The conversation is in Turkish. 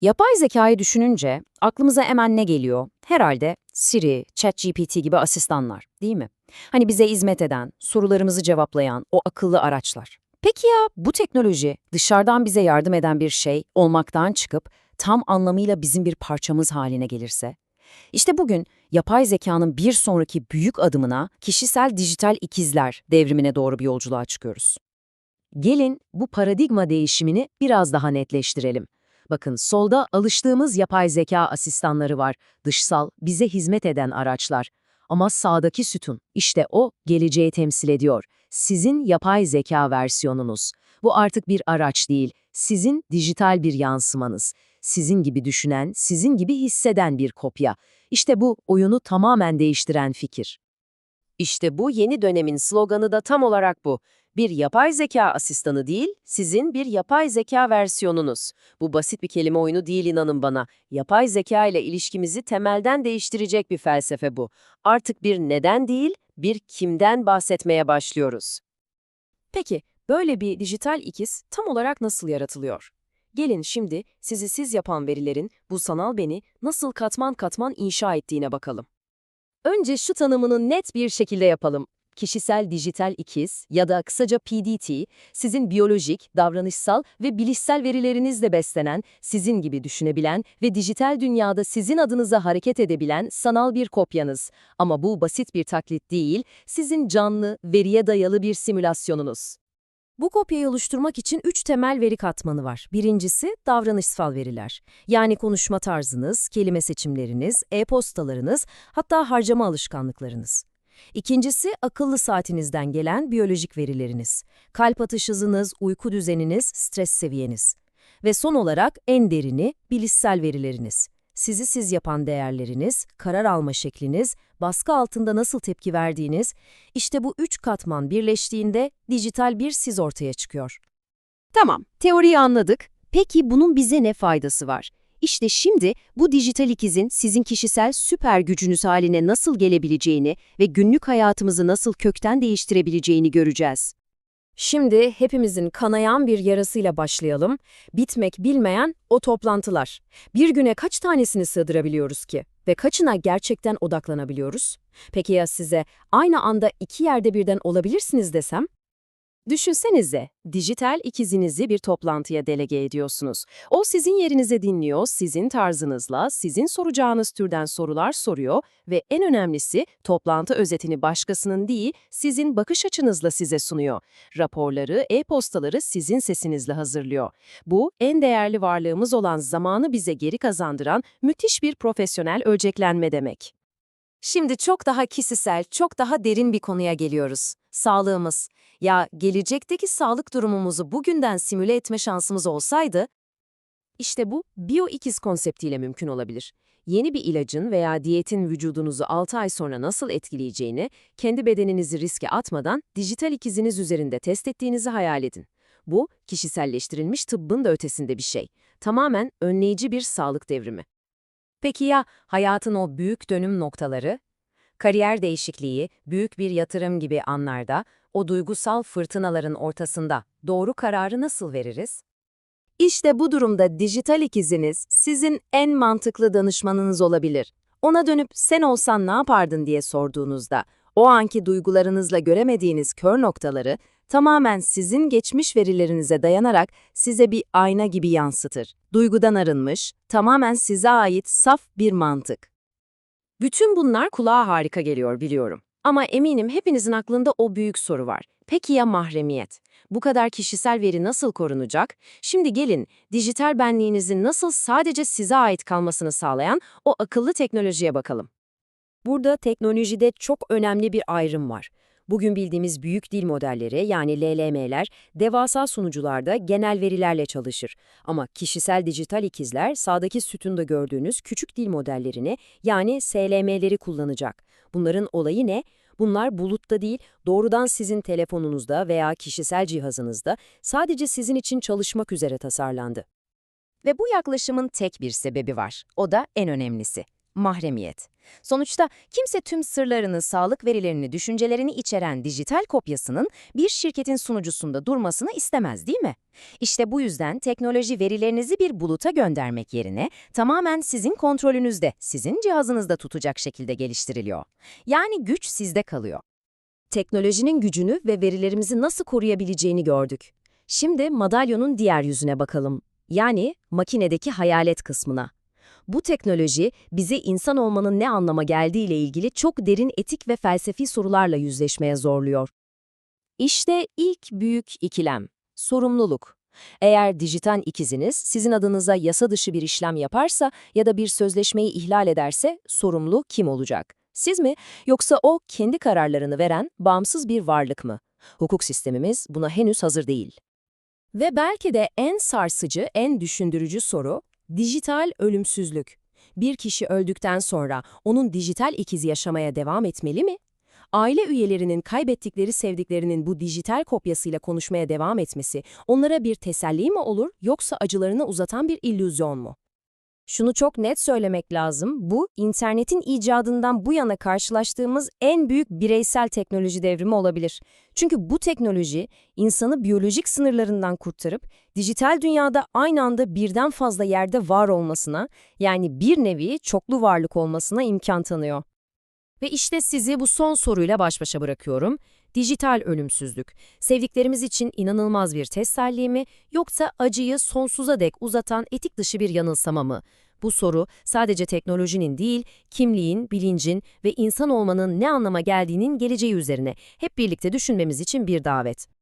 Yapay zekayı düşününce aklımıza hemen ne geliyor? Herhalde Siri, ChatGPT gibi asistanlar, değil mi? Hani bize hizmet eden, sorularımızı cevaplayan o akıllı araçlar. Peki ya bu teknoloji dışarıdan bize yardım eden bir şey olmaktan çıkıp tam anlamıyla bizim bir parçamız haline gelirse? İşte bugün yapay zekanın bir sonraki büyük adımına kişisel dijital ikizler devrimine doğru bir yolculuğa çıkıyoruz. Gelin bu paradigma değişimini biraz daha netleştirelim. Bakın solda alıştığımız yapay zeka asistanları var, dışsal, bize hizmet eden araçlar. Ama sağdaki sütun, işte o geleceği temsil ediyor. Sizin yapay zeka versiyonunuz. Bu artık bir araç değil, sizin dijital bir yansımanız. Sizin gibi düşünen, sizin gibi hisseden bir kopya. İşte bu oyunu tamamen değiştiren fikir. İşte bu yeni dönemin sloganı da tam olarak bu. Bir yapay zeka asistanı değil, sizin bir yapay zeka versiyonunuz. Bu basit bir kelime oyunu değil inanın bana. Yapay zeka ile ilişkimizi temelden değiştirecek bir felsefe bu. Artık bir neden değil, bir kimden bahsetmeye başlıyoruz. Peki, böyle bir dijital ikiz tam olarak nasıl yaratılıyor? Gelin şimdi sizi siz yapan verilerin bu sanal beni nasıl katman katman inşa ettiğine bakalım. Önce şu tanımını net bir şekilde yapalım. Kişisel dijital ikiz ya da kısaca PDT, sizin biyolojik, davranışsal ve bilişsel verilerinizle beslenen, sizin gibi düşünebilen ve dijital dünyada sizin adınıza hareket edebilen sanal bir kopyanız. Ama bu basit bir taklit değil, sizin canlı, veriye dayalı bir simülasyonunuz. Bu kopyayı oluşturmak için üç temel veri katmanı var. Birincisi davranışsal veriler. Yani konuşma tarzınız, kelime seçimleriniz, e-postalarınız, hatta harcama alışkanlıklarınız. İkincisi akıllı saatinizden gelen biyolojik verileriniz. Kalp atış hızınız, uyku düzeniniz, stres seviyeniz. Ve son olarak en derini bilişsel verileriniz. Sizi siz yapan değerleriniz, karar alma şekliniz, baskı altında nasıl tepki verdiğiniz, işte bu üç katman birleştiğinde dijital bir siz ortaya çıkıyor. Tamam, teoriyi anladık. Peki bunun bize ne faydası var? İşte şimdi bu dijital ikizin sizin kişisel süper gücünüz haline nasıl gelebileceğini ve günlük hayatımızı nasıl kökten değiştirebileceğini göreceğiz. Şimdi hepimizin kanayan bir yarasıyla başlayalım. Bitmek bilmeyen o toplantılar. Bir güne kaç tanesini sığdırabiliyoruz ki? Ve kaçına gerçekten odaklanabiliyoruz? Peki ya size aynı anda iki yerde birden olabilirsiniz desem? Düşünsenize, dijital ikizinizi bir toplantıya delege ediyorsunuz. O sizin yerinize dinliyor, sizin tarzınızla, sizin soracağınız türden sorular soruyor ve en önemlisi toplantı özetini başkasının değil, sizin bakış açınızla size sunuyor. Raporları, e-postaları sizin sesinizle hazırlıyor. Bu, en değerli varlığımız olan zamanı bize geri kazandıran müthiş bir profesyonel ölçeklenme demek. Şimdi çok daha kişisel, çok daha derin bir konuya geliyoruz. Sağlığımız. Ya gelecekteki sağlık durumumuzu bugünden simüle etme şansımız olsaydı, işte bu bio-ikiz konseptiyle mümkün olabilir. Yeni bir ilacın veya diyetin vücudunuzu 6 ay sonra nasıl etkileyeceğini, kendi bedeninizi riske atmadan dijital ikiziniz üzerinde test ettiğinizi hayal edin. Bu, kişiselleştirilmiş tıbbın da ötesinde bir şey. Tamamen önleyici bir sağlık devrimi. Peki ya hayatın o büyük dönüm noktaları? Kariyer değişikliği, büyük bir yatırım gibi anlarda, o duygusal fırtınaların ortasında doğru kararı nasıl veririz? İşte bu durumda dijital ikiziniz sizin en mantıklı danışmanınız olabilir. Ona dönüp sen olsan ne yapardın diye sorduğunuzda, o anki duygularınızla göremediğiniz kör noktaları tamamen sizin geçmiş verilerinize dayanarak size bir ayna gibi yansıtır. Duygudan arınmış, tamamen size ait saf bir mantık. Bütün bunlar kulağa harika geliyor biliyorum. Ama eminim hepinizin aklında o büyük soru var. Peki ya mahremiyet? Bu kadar kişisel veri nasıl korunacak? Şimdi gelin, dijital benliğinizin nasıl sadece size ait kalmasını sağlayan o akıllı teknolojiye bakalım. Burada teknolojide çok önemli bir ayrım var. Bugün bildiğimiz büyük dil modelleri yani LLM'ler devasa sunucularda genel verilerle çalışır. Ama kişisel dijital ikizler sağdaki sütunda gördüğünüz küçük dil modellerini yani SLM'leri kullanacak. Bunların olayı ne? Bunlar bulutta değil, doğrudan sizin telefonunuzda veya kişisel cihazınızda sadece sizin için çalışmak üzere tasarlandı. Ve bu yaklaşımın tek bir sebebi var. O da en önemlisi. Mahremiyet. Sonuçta kimse tüm sırlarını, sağlık verilerini, düşüncelerini içeren dijital kopyasının bir şirketin sunucusunda durmasını istemez değil mi? İşte bu yüzden teknoloji verilerinizi bir buluta göndermek yerine tamamen sizin kontrolünüzde, sizin cihazınızda tutacak şekilde geliştiriliyor. Yani güç sizde kalıyor. Teknolojinin gücünü ve verilerimizi nasıl koruyabileceğini gördük. Şimdi madalyonun diğer yüzüne bakalım. Yani makinedeki hayalet kısmına. Bu teknoloji bize insan olmanın ne anlama geldiğiyle ilgili çok derin etik ve felsefi sorularla yüzleşmeye zorluyor. İşte ilk büyük ikilem, sorumluluk. Eğer dijital ikiziniz sizin adınıza yasa dışı bir işlem yaparsa ya da bir sözleşmeyi ihlal ederse sorumlu kim olacak? Siz mi yoksa o kendi kararlarını veren bağımsız bir varlık mı? Hukuk sistemimiz buna henüz hazır değil. Ve belki de en sarsıcı, en düşündürücü soru dijital ölümsüzlük. Bir kişi öldükten sonra onun dijital ikizi yaşamaya devam etmeli mi? Aile üyelerinin kaybettikleri sevdiklerinin bu dijital kopyasıyla konuşmaya devam etmesi onlara bir teselli mi olur yoksa acılarını uzatan bir illüzyon mu? Şunu çok net söylemek lazım, bu internetin icadından bu yana karşılaştığımız en büyük bireysel teknoloji devrimi olabilir. Çünkü bu teknoloji insanı biyolojik sınırlarından kurtarıp dijital dünyada aynı anda birden fazla yerde var olmasına, yani bir nevi çoklu varlık olmasına imkan tanıyor. Ve işte sizi bu son soruyla baş başa bırakıyorum. Dijital ölümsüzlük, sevdiklerimiz için inanılmaz bir teselli mi yoksa acıyı sonsuza dek uzatan etik dışı bir yanılsama mı? Bu soru sadece teknolojinin değil, kimliğin, bilincin ve insan olmanın ne anlama geldiğinin geleceği üzerine hep birlikte düşünmemiz için bir davet.